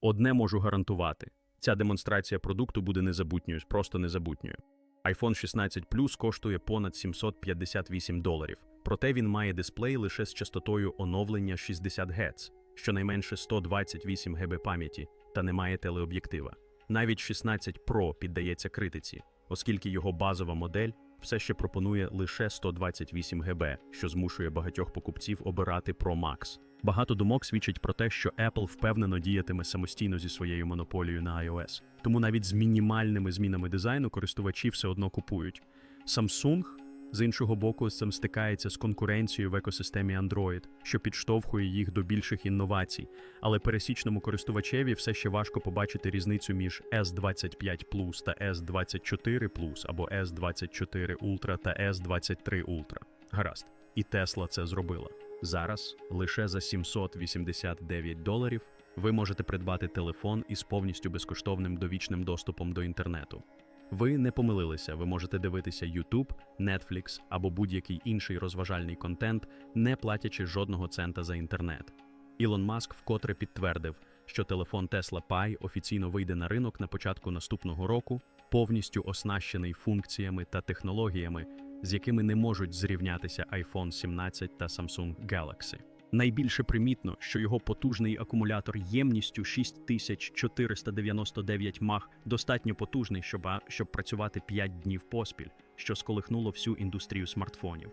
Одне можу гарантувати: ця демонстрація продукту буде незабутньою, просто незабутньою. iPhone 16 Plus коштує понад 758 доларів, проте він має дисплей лише з частотою оновлення 60 Гц, щонайменше 128 ГБ пам'яті, та не має телеоб'єктива. Навіть 16 Pro піддається критиці, оскільки його базова модель все ще пропонує лише 128 ГБ, що змушує багатьох покупців обирати Pro Max. Багато думок свідчить про те, що Apple впевнено діятиме самостійно зі своєю монополією на iOS. Тому навіть з мінімальними змінами дизайну користувачі все одно купують. Samsung, з іншого боку, цим стикається з конкуренцією в екосистемі Android, що підштовхує їх до більших інновацій. Але пересічному користувачеві все ще важко побачити різницю між S25 Plus та S24 Plus або S24 Ultra та S23 Ultra. Гаразд, і Tesla це зробила. Зараз лише за 789 доларів ви можете придбати телефон із повністю безкоштовним довічним доступом до інтернету. Ви не помилилися, ви можете дивитися YouTube, Netflix або будь-який інший розважальний контент, не платячи жодного цента за інтернет. Ілон Маск вкотре підтвердив, що телефон Tesla Pi офіційно вийде на ринок на початку наступного року, повністю оснащений функціями та технологіями, з якими не можуть зрівнятися iPhone 17 та Samsung Galaxy. Найбільше примітно, що його потужний акумулятор ємністю 6499 мах достатньо потужний, щоб, щоб працювати 5 днів поспіль, що сколихнуло всю індустрію смартфонів.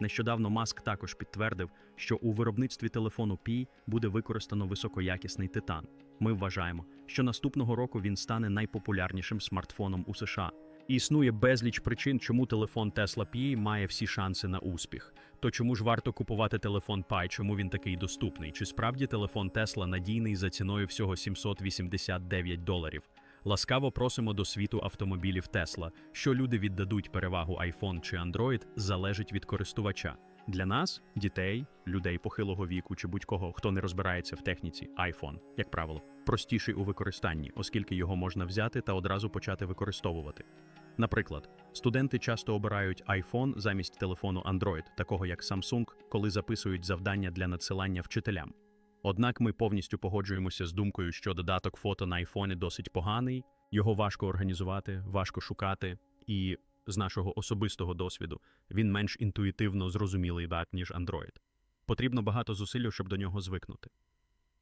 Нещодавно Маск також підтвердив, що у виробництві телефону Pi буде використано високоякісний титан. Ми вважаємо, що наступного року він стане найпопулярнішим смартфоном у США. Існує безліч причин, чому телефон Tesla Pi має всі шанси на успіх. То чому ж варто купувати телефон Pi, чому він такий доступний? Чи справді телефон Tesla надійний за ціною всього 789 доларів? Ласкаво просимо до світу автомобілів Tesla. Що люди віддадуть перевагу iPhone чи Android, залежить від користувача. Для нас, дітей, людей похилого віку чи будь-кого, хто не розбирається в техніці, iPhone, як правило, простіший у використанні, оскільки його можна взяти та одразу почати використовувати. Наприклад, студенти часто обирають iPhone замість телефону Android, такого як Samsung, коли записують завдання для надсилання вчителям. Однак ми повністю погоджуємося з думкою, що додаток фото на iPhone досить поганий, його важко організувати, важко шукати, і з нашого особистого досвіду він менш інтуїтивно зрозумілий бак, ніж Android. Потрібно багато зусиль, щоб до нього звикнути.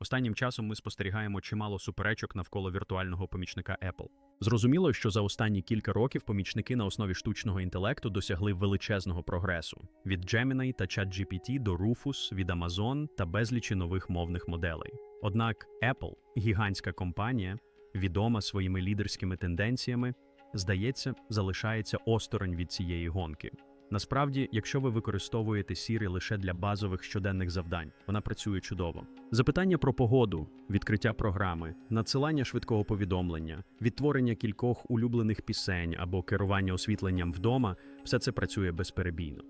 Останнім часом ми спостерігаємо чимало суперечок навколо віртуального помічника Apple. Зрозуміло, що за останні кілька років помічники на основі штучного інтелекту досягли величезного прогресу від Gemini та ChatGPT до Rufus, від Amazon та безлічі нових мовних моделей. Однак Apple, гігантська компанія, відома своїми лідерськими тенденціями, здається, залишається осторонь від цієї гонки. Насправді, якщо ви використовуєте Siri лише для базових щоденних завдань, вона працює чудово. Запитання про погоду, відкриття програми, надсилання швидкого повідомлення, відтворення кількох улюблених пісень або керування освітленням вдома все це працює безперебійно.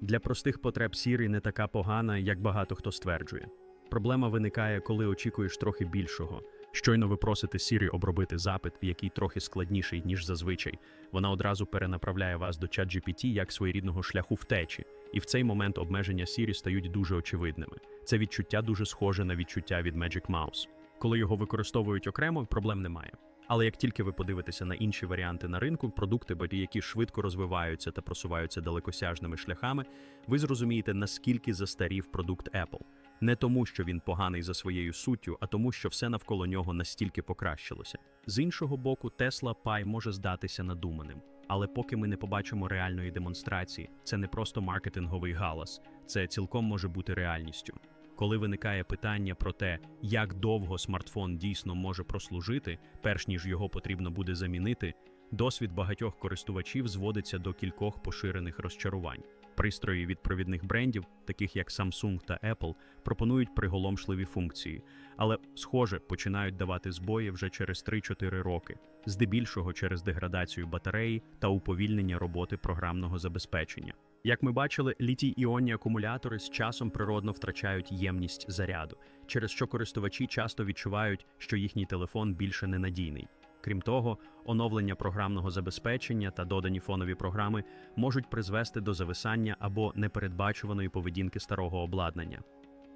Для простих потреб Siri не така погана, як багато хто стверджує. Проблема виникає, коли очікуєш трохи більшого. Щойно ви просите Siri обробити запит, який трохи складніший, ніж зазвичай. Вона одразу перенаправляє вас до ChatGPT як своєрідного шляху втечі, і в цей момент обмеження Siri стають дуже очевидними. Це відчуття дуже схоже на відчуття від Magic Mouse. Коли його використовують окремо, проблем немає. Але як тільки ви подивитеся на інші варіанти на ринку, продукти, які швидко розвиваються та просуваються далекосяжними шляхами, ви зрозумієте, наскільки застарів продукт Apple. Не тому, що він поганий за своєю суттю, а тому, що все навколо нього настільки покращилося. З іншого боку, Tesla Pi може здатися надуманим. Але поки ми не побачимо реальної демонстрації, це не просто маркетинговий галас, це цілком може бути реальністю. Коли виникає питання про те, як довго смартфон дійсно може прослужити, перш ніж його потрібно буде замінити, досвід багатьох користувачів зводиться до кількох поширених розчарувань. Пристрої від провідних брендів, таких як Samsung та Apple, пропонують приголомшливі функції, але, схоже, починають давати збої вже через 3-4 роки, здебільшого через деградацію батареї та уповільнення роботи програмного забезпечення. Як ми бачили, літій іонні акумулятори з часом природно втрачають ємність заряду, через що користувачі часто відчувають, що їхній телефон більше ненадійний. Крім того, оновлення програмного забезпечення та додані фонові програми можуть призвести до зависання або непередбачуваної поведінки старого обладнання.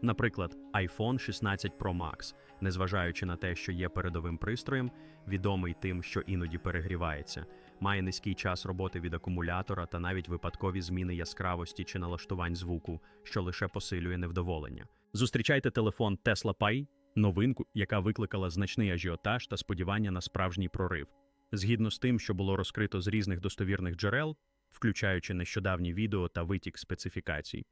Наприклад, iPhone 16 Pro Max, незважаючи на те, що є передовим пристроєм, відомий тим, що іноді перегрівається, має низький час роботи від акумулятора та навіть випадкові зміни яскравості чи налаштувань звуку, що лише посилює невдоволення. Зустрічайте телефон Tesla Pi, новинку, яка викликала значний ажіотаж та сподівання на справжній прорив. Згідно з тим, що було розкрито з різних достовірних джерел, включаючи нещодавні відео та витік специфікацій.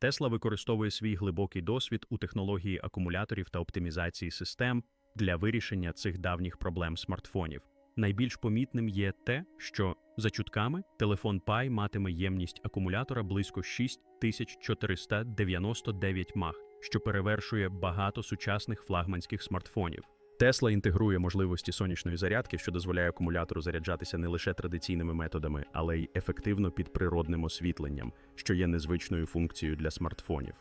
Тесла використовує свій глибокий досвід у технології акумуляторів та оптимізації систем для вирішення цих давніх проблем смартфонів. Найбільш помітним є те, що за чутками телефон Pi матиме ємність акумулятора близько 6499 мах, що перевершує багато сучасних флагманських смартфонів. Тесла інтегрує можливості сонячної зарядки, що дозволяє акумулятору заряджатися не лише традиційними методами, але й ефективно під природним освітленням, що є незвичною функцією для смартфонів.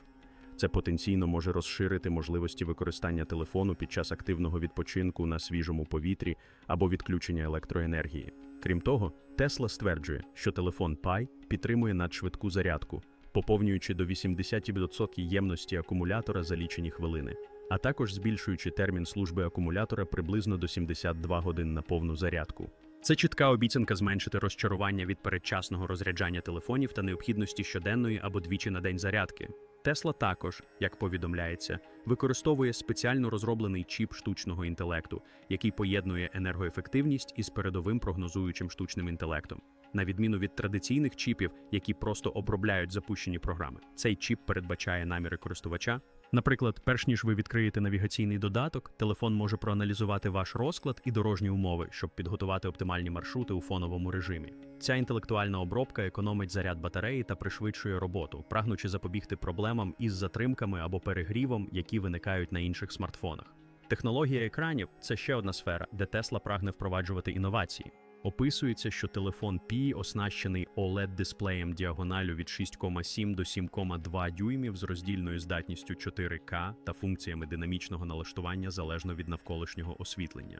Це потенційно може розширити можливості використання телефону під час активного відпочинку на свіжому повітрі або відключення електроенергії. Крім того, Тесла стверджує, що телефон Pi підтримує надшвидку зарядку, поповнюючи до 80% ємності акумулятора за лічені хвилини, а також збільшуючи термін служби акумулятора приблизно до 72 годин на повну зарядку. Це чітка обіцянка зменшити розчарування від передчасного розряджання телефонів та необхідності щоденної або двічі на день зарядки. Тесла також, як повідомляється, використовує спеціально розроблений чіп штучного інтелекту, який поєднує енергоефективність із передовим прогнозуючим штучним інтелектом. На відміну від традиційних чіпів, які просто обробляють запущені програми, цей чіп передбачає наміри користувача. Наприклад, перш ніж ви відкриєте навігаційний додаток, телефон може проаналізувати ваш розклад і дорожні умови, щоб підготувати оптимальні маршрути у фоновому режимі. Ця інтелектуальна обробка економить заряд батареї та пришвидшує роботу, прагнучи запобігти проблемам із затримками або перегрівом, які виникають на інших смартфонах. Технологія екранів це ще одна сфера, де Tesla прагне впроваджувати інновації. Описується, що телефон Pi оснащений OLED-дисплеєм діагоналю від 6,7 до 7,2 дюймів з роздільною здатністю 4К та функціями динамічного налаштування залежно від навколишнього освітлення.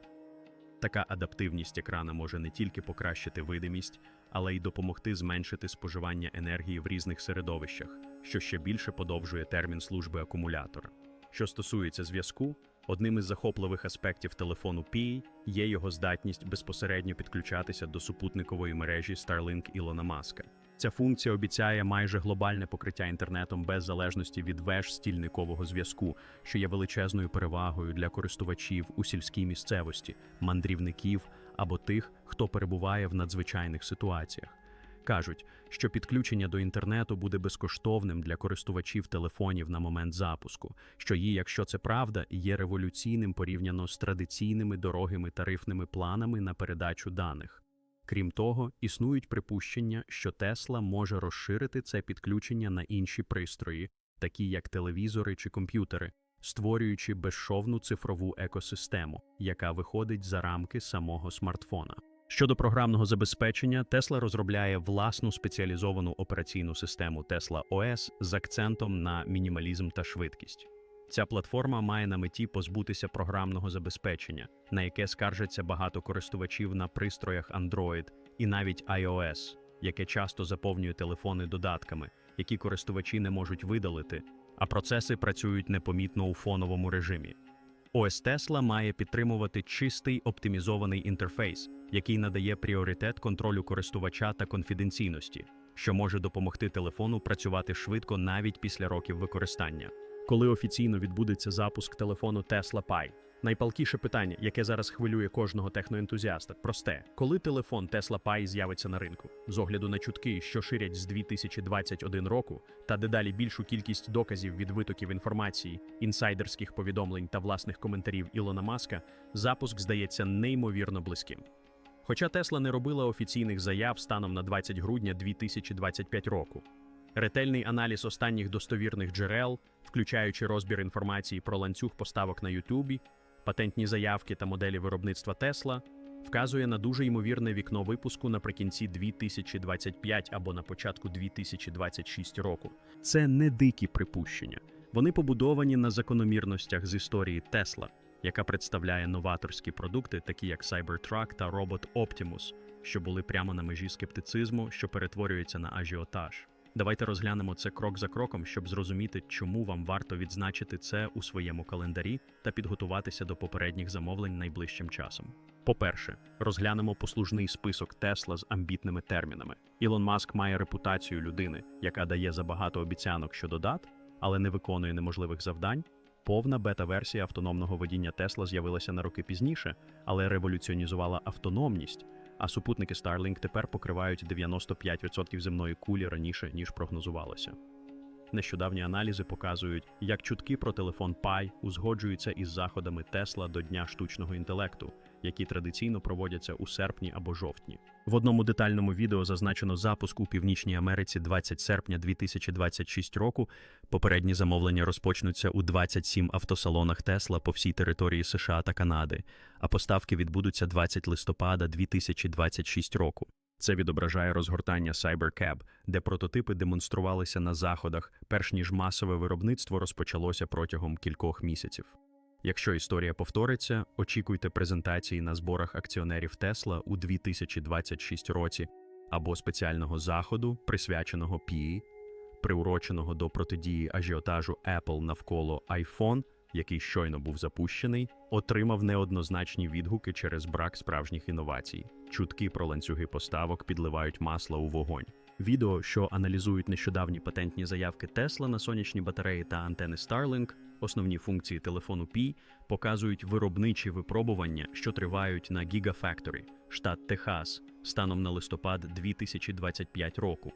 Така адаптивність екрана може не тільки покращити видимість, але й допомогти зменшити споживання енергії в різних середовищах, що ще більше подовжує термін служби акумулятора. Що стосується зв'язку, одним із захопливих аспектів телефону Pi є його здатність безпосередньо підключатися до супутникової мережі Starlink Ілона Маска. Ця функція обіцяє майже глобальне покриття інтернетом без залежності від веж стільникового зв'язку, що є величезною перевагою для користувачів у сільській місцевості, мандрівників або тих, хто перебуває в надзвичайних ситуаціях. Кажуть, що підключення до інтернету буде безкоштовним для користувачів телефонів на момент запуску, що її, якщо це правда, є революційним порівняно з традиційними дорогими тарифними планами на передачу даних. Крім того, існують припущення, що Тесла може розширити це підключення на інші пристрої, такі як телевізори чи комп'ютери, створюючи безшовну цифрову екосистему, яка виходить за рамки самого смартфона. Щодо програмного забезпечення, Tesla розробляє власну спеціалізовану операційну систему Tesla OS з акцентом на мінімалізм та швидкість. Ця платформа має на меті позбутися програмного забезпечення, на яке скаржаться багато користувачів на пристроях Android і навіть iOS, яке часто заповнює телефони додатками, які користувачі не можуть видалити, а процеси працюють непомітно у фоновому режимі. ОС Tesla має підтримувати чистий оптимізований інтерфейс, який надає пріоритет контролю користувача та конфіденційності, що може допомогти телефону працювати швидко навіть після років використання. Коли офіційно відбудеться запуск телефону Tesla Pi? Найпалкіше питання, яке зараз хвилює кожного техноентузіаста, просте: коли телефон Tesla Pi з'явиться на ринку, з огляду на чутки, що ширять з 2021 року, та дедалі більшу кількість доказів від витоків інформації, інсайдерських повідомлень та власних коментарів Ілона Маска, запуск здається неймовірно близьким. Хоча Тесла не робила офіційних заяв станом на 20 грудня 2025 року. Ретельний аналіз останніх достовірних джерел, включаючи розбір інформації про ланцюг поставок на Ютубі, патентні заявки та моделі виробництва Тесла, вказує на дуже ймовірне вікно випуску наприкінці 2025 або на початку 2026 року. Це не дикі припущення. Вони побудовані на закономірностях з історії Тесла, яка представляє новаторські продукти, такі як Cybertruck та робот Optimus, що були прямо на межі скептицизму, що перетворюється на ажіотаж. Давайте розглянемо це крок за кроком, щоб зрозуміти, чому вам варто відзначити це у своєму календарі та підготуватися до попередніх замовлень найближчим часом. По-перше, розглянемо послужний список Тесла з амбітними термінами. Ілон Маск має репутацію людини, яка дає забагато обіцянок щодо дат, але не виконує неможливих завдань. Повна бета-версія автономного водіння Тесла з'явилася на роки пізніше, але революціонізувала автономність. А супутники Starlink тепер покривають 95% земної кулі раніше, ніж прогнозувалося. Нещодавні аналізи показують, як чутки про телефон Pi узгоджуються із заходами Тесла до Дня штучного інтелекту, які традиційно проводяться у серпні або жовтні. В одному детальному відео зазначено запуск у Північній Америці 20 серпня 2026 року. Попередні замовлення розпочнуться у 27 автосалонах Тесла по всій території США та Канади, а поставки відбудуться 20 листопада 2026 року. Це відображає розгортання CyberCab, де прототипи демонструвалися на заходах, перш ніж масове виробництво розпочалося протягом кількох місяців. Якщо історія повториться, очікуйте презентації на зборах акціонерів Тесла у 2026 році або спеціального заходу, присвяченого PE, приуроченого до протидії ажіотажу Apple навколо iPhone, який щойно був запущений, отримав неоднозначні відгуки через брак справжніх інновацій. Чутки про ланцюги поставок підливають масло у вогонь. Відео, що аналізують нещодавні патентні заявки Tesla на сонячні батареї та антени Starlink, основні функції телефону Pi, показують виробничі випробування, що тривають на Gigafactory, штат Техас, станом на листопад 2025 року.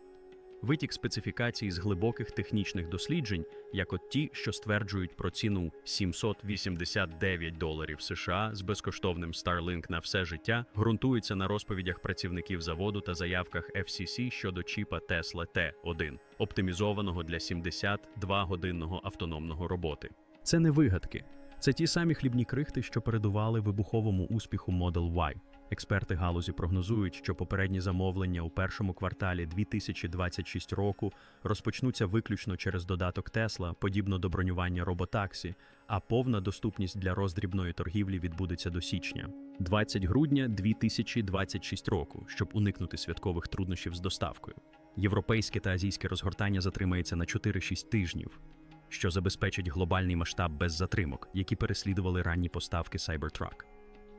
Витік специфікацій з глибоких технічних досліджень, як от ті, що стверджують про ціну 789 доларів США з безкоштовним Starlink на все життя, ґрунтуються на розповідях працівників заводу та заявках FCC щодо чіпа Tesla T1, оптимізованого для 72-годинного автономного роботи. Це не вигадки. Це ті самі хлібні крихти, що передували вибуховому успіху Model Y. Експерти галузі прогнозують, що попередні замовлення у першому кварталі 2026 року розпочнуться виключно через додаток Тесла, подібно до бронювання роботаксі, а повна доступність для роздрібної торгівлі відбудеться до січня, 20 грудня 2026 року, щоб уникнути святкових труднощів з доставкою. Європейське та азійське розгортання затримається на 4-6 тижнів, що забезпечить глобальний масштаб без затримок, які переслідували ранні поставки Cybertruck.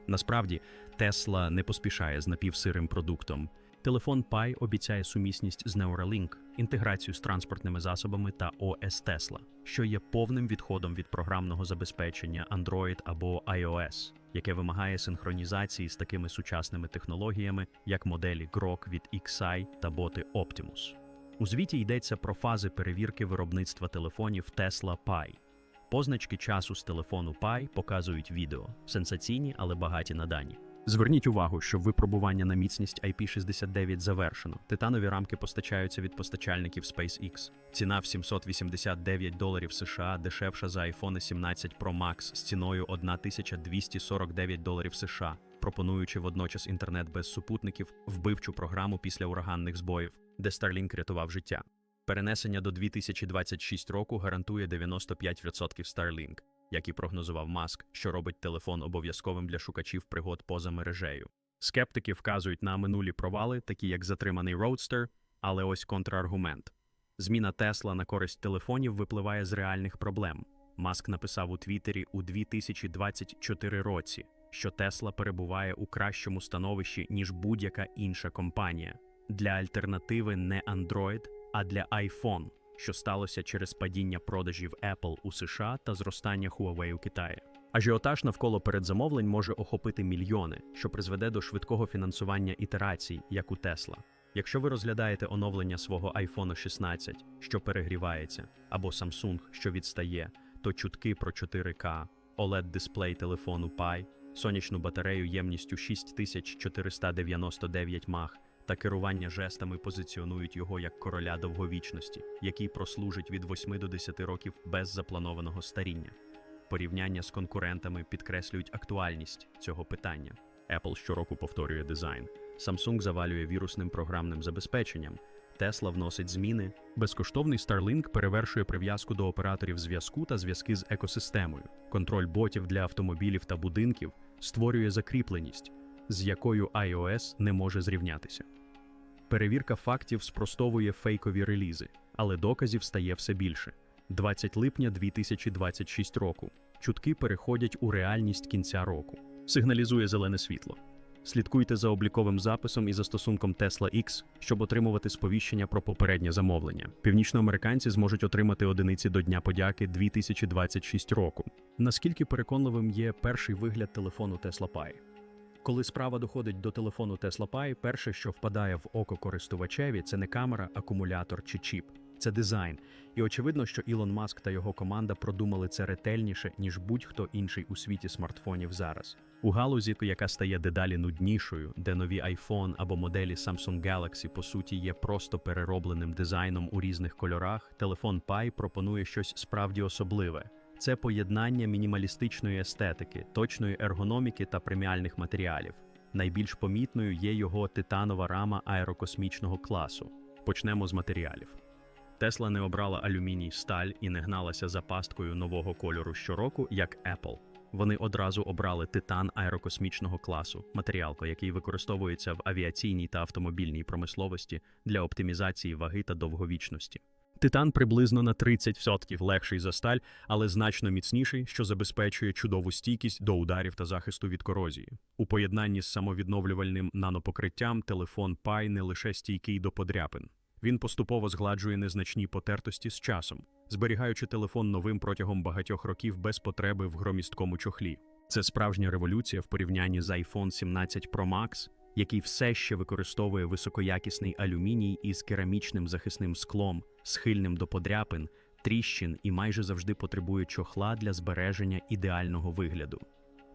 Насправді, Tesla не поспішає з напівсирим продуктом. Телефон Pi обіцяє сумісність з Neuralink, інтеграцію з транспортними засобами та ОС Tesla, що є повним відходом від програмного забезпечення Android або iOS, яке вимагає синхронізації з такими сучасними технологіями, як моделі Grok від XI та боти Optimus. У звіті йдеться про фази перевірки виробництва телефонів Tesla Pi. Позначки часу з телефону Pi показують відео, сенсаційні, але багаті на дані. Зверніть увагу, що випробування на міцність IP69 завершено. Титанові рамки постачаються від постачальників SpaceX. Ціна в 789 доларів США дешевша за iPhone 17 Pro Max з ціною 1249 доларів США, пропонуючи водночас інтернет без супутників, вбивчу програму після ураганних збоїв, де Starlink рятував життя. Перенесення до 2026 року гарантує 95% Starlink, як і прогнозував Маск, що робить телефон обов'язковим для шукачів пригод поза мережею. Скептики вказують на минулі провали, такі як затриманий Roadster, але ось контраргумент. Зміна Тесла на користь телефонів випливає з реальних проблем. Маск написав у Твіттері у 2024 році, що Тесла перебуває у кращому становищі, ніж будь-яка інша компанія. Для альтернативи не Android, а для iPhone, що сталося через падіння продажів Apple у США та зростання Huawei у Китаї. Ажіотаж навколо передзамовлень може охопити мільйони, що призведе до швидкого фінансування ітерацій, як у Tesla. Якщо ви розглядаєте оновлення свого iPhone 16, що перегрівається, або Samsung, що відстає, то чутки про 4К, oled дисплей телефону Pi, сонячну батарею ємністю 6499 мах та керування жестами позиціонують його як короля довговічності, який прослужить від 8 до 10 років без запланованого старіння. Порівняння з конкурентами підкреслюють актуальність цього питання. Apple щороку повторює дизайн. Samsung завалює вірусним програмним забезпеченням. Tesla вносить зміни. Безкоштовний Starlink перевершує прив'язку до операторів зв'язку та зв'язки з екосистемою. Контроль ботів для автомобілів та будинків створює закріпленість, з якою iOS не може зрівнятися. Перевірка фактів спростовує фейкові релізи, але доказів стає все більше. 20 липня 2026 року. Чутки переходять у реальність кінця року. Сигналізує зелене світло. Слідкуйте за обліковим записом і застосунком Tesla X, щоб отримувати сповіщення про попереднє замовлення. Північноамериканці зможуть отримати одиниці до Дня подяки 2026 року. Наскільки переконливим є перший вигляд телефону Tesla Pi? Коли справа доходить до телефону Tesla Pi, перше, що впадає в око користувачеві, це не камера, акумулятор чи чіп. Це дизайн. І очевидно, що Ілон Маск та його команда продумали це ретельніше, ніж будь-хто інший у світі смартфонів зараз. У галузі, яка стає дедалі нуднішою, де нові iPhone або моделі Samsung Galaxy по суті є просто переробленим дизайном у різних кольорах, телефон Pi пропонує щось справді особливе. Це поєднання мінімалістичної естетики, точної ергономіки та преміальних матеріалів. Найбільш помітною є його титанова рама аерокосмічного класу. Почнемо з матеріалів. Тесла не обрала алюміній сталь і не гналася за пасткою нового кольору щороку, як Apple. Вони одразу обрали титан аерокосмічного класу, матеріалко, який використовується в авіаційній та автомобільній промисловості для оптимізації ваги та довговічності. Титан приблизно на 30% легший за сталь, але значно міцніший, що забезпечує чудову стійкість до ударів та захисту від корозії. У поєднанні з самовідновлювальним нанопокриттям телефон Pi не лише стійкий до подряпин. Він поступово згладжує незначні потертості з часом, зберігаючи телефон новим протягом багатьох років без потреби в громісткому чохлі. Це справжня революція в порівнянні з iPhone 17 Pro Max, який все ще використовує високоякісний алюміній із керамічним захисним склом, схильним до подряпин, тріщин і майже завжди потребує чохла для збереження ідеального вигляду.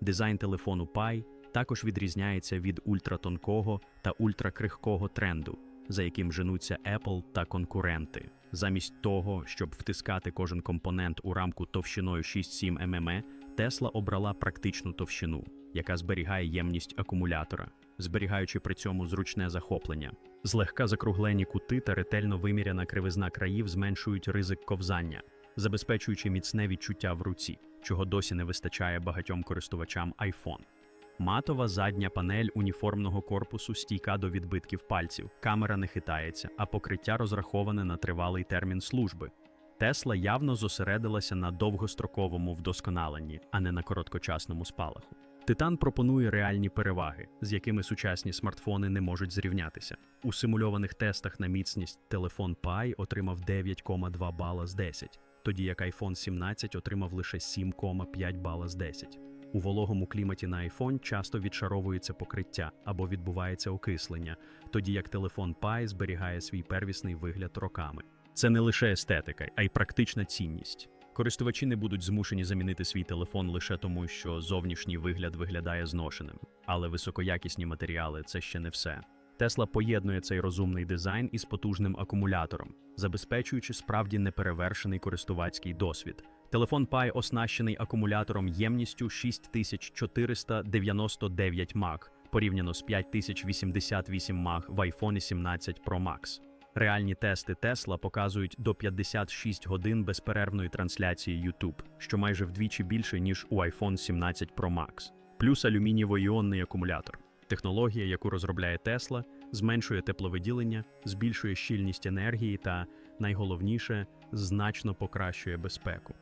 Дизайн телефону Pi також відрізняється від ультратонкого та ультракрихкого тренду, за яким женуться Apple та конкуренти. Замість того, щоб втискати кожен компонент у рамку товщиною 6-7 мм, Tesla обрала практичну товщину, яка зберігає ємність акумулятора, зберігаючи при цьому зручне захоплення. Злегка закруглені кути та ретельно виміряна кривизна країв зменшують ризик ковзання, забезпечуючи міцне відчуття в руці, чого досі не вистачає багатьом користувачам iPhone. Матова задня панель уніформного корпусу стійка до відбитків пальців, камера не хитається, а покриття розраховане на тривалий термін служби. Тесла явно зосередилася на довгостроковому вдосконаленні, а не на короткочасному спалаху. Титан пропонує реальні переваги, з якими сучасні смартфони не можуть зрівнятися. У симульованих тестах на міцність телефон Pi отримав 9,2 бала з 10, тоді як iPhone 17 отримав лише 7,5 бала з 10. У вологому кліматі на iPhone часто відшаровується покриття або відбувається окислення, тоді як телефон Pi зберігає свій первісний вигляд роками. Це не лише естетика, а й практична цінність. Користувачі не будуть змушені замінити свій телефон лише тому, що зовнішній вигляд виглядає зношеним, але високоякісні матеріали це ще не все. Тесла поєднує цей розумний дизайн із потужним акумулятором, забезпечуючи справді неперевершений користувацький досвід. Телефон Pi оснащений акумулятором ємністю 6499 мАч, порівняно з 5088 мАч в iPhone 17 Pro Max. Реальні тести Tesla показують до 56 годин безперервної трансляції YouTube, що майже вдвічі більше, ніж у iPhone 17 Pro Max. Плюс алюмінієво-іонний акумулятор. Технологія, яку розробляє Tesla, зменшує тепловиділення, збільшує щільність енергії та, найголовніше, значно покращує безпеку.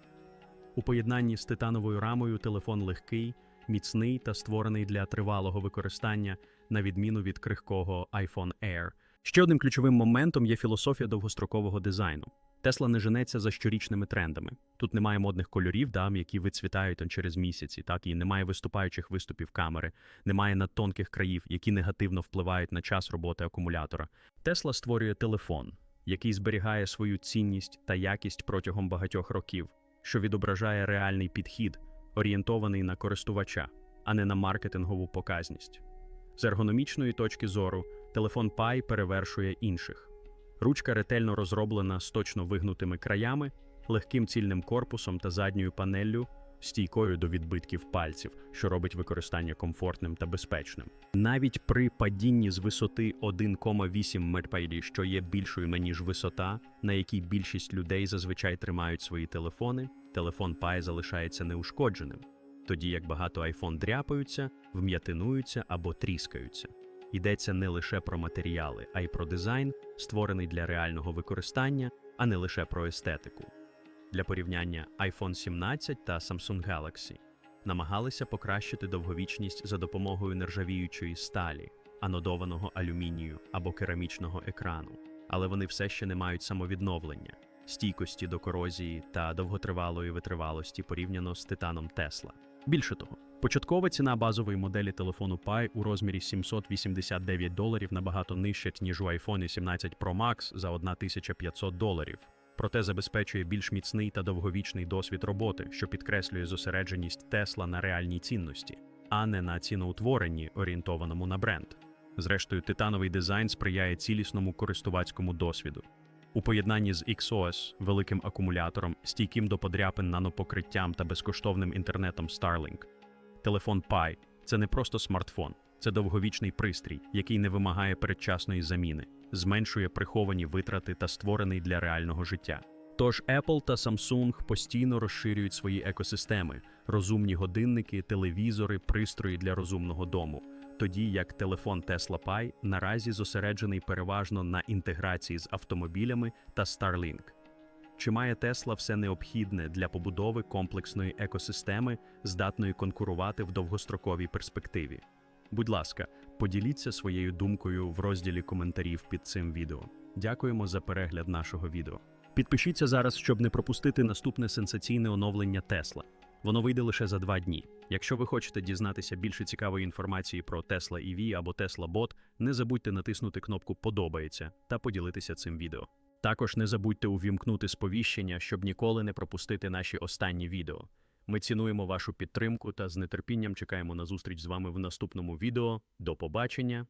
У поєднанні з титановою рамою телефон легкий, міцний та створений для тривалого використання, на відміну від крихкого iPhone Air. Ще одним ключовим моментом є філософія довгострокового дизайну. Тесла не женеться за щорічними трендами. Тут немає модних кольорів, да, які вицвітають он через місяці, так і немає виступаючих виступів камери, немає надтонких країв, які негативно впливають на час роботи акумулятора. Тесла створює телефон, який зберігає свою цінність та якість протягом багатьох років, що відображає реальний підхід, орієнтований на користувача, а не на маркетингову показність. З ергономічної точки зору телефон Pi перевершує інших. Ручка ретельно розроблена з точно вигнутими краями, легким цільним корпусом та задньою панеллю, стійкою до відбитків пальців, що робить використання комфортним та безпечним. Навіть при падінні з висоти 1,8 метрів, що є більшою ніж висота, на якій більшість людей зазвичай тримають свої телефони, телефон Pi залишається неушкодженим, тоді як багато iPhone дряпаються, вм'ятинуються або тріскаються. Йдеться не лише про матеріали, а й про дизайн, створений для реального використання, а не лише про естетику. Для порівняння iPhone 17 та Samsung Galaxy намагалися покращити довговічність за допомогою нержавіючої сталі, анодованого алюмінію або керамічного екрану, але вони все ще не мають самовідновлення, стійкості до корозії та довготривалої витривалості порівняно з титаном Тесла. Більше того, початкова ціна базової моделі телефону Pi у розмірі 789 доларів набагато нижча, ніж у iPhone 17 Pro Max за 1500 доларів. Проте забезпечує більш міцний та довговічний досвід роботи, що підкреслює зосередженість Тесла на реальній цінності, а не на ціноутворенні, орієнтованому на бренд. Зрештою, титановий дизайн сприяє цілісному користувацькому досвіду. У поєднанні з XOS, великим акумулятором, стійким до подряпин нанопокриттям та безкоштовним інтернетом Starlink, телефон Pi – це не просто смартфон, це довговічний пристрій, який не вимагає передчасної заміни, зменшує приховані витрати та створений для реального життя. Тож Apple та Samsung постійно розширюють свої екосистеми, розумні годинники, телевізори, пристрої для розумного дому, тоді як телефон Tesla Pi наразі зосереджений переважно на інтеграції з автомобілями та Starlink. Чи має Тесла все необхідне для побудови комплексної екосистеми, здатної конкурувати в довгостроковій перспективі? Будь ласка, поділіться своєю думкою в розділі коментарів під цим відео. Дякуємо за перегляд нашого відео. Підпишіться зараз, щоб не пропустити наступне сенсаційне оновлення Тесла. Воно вийде лише за два дні. Якщо ви хочете дізнатися більше цікавої інформації про Tesla EV або Tesla Bot, не забудьте натиснути кнопку Подобається та поділитися цим відео. Також не забудьте увімкнути сповіщення, щоб ніколи не пропустити наші останні відео. Ми цінуємо вашу підтримку та з нетерпінням чекаємо на зустріч з вами в наступному відео. До побачення!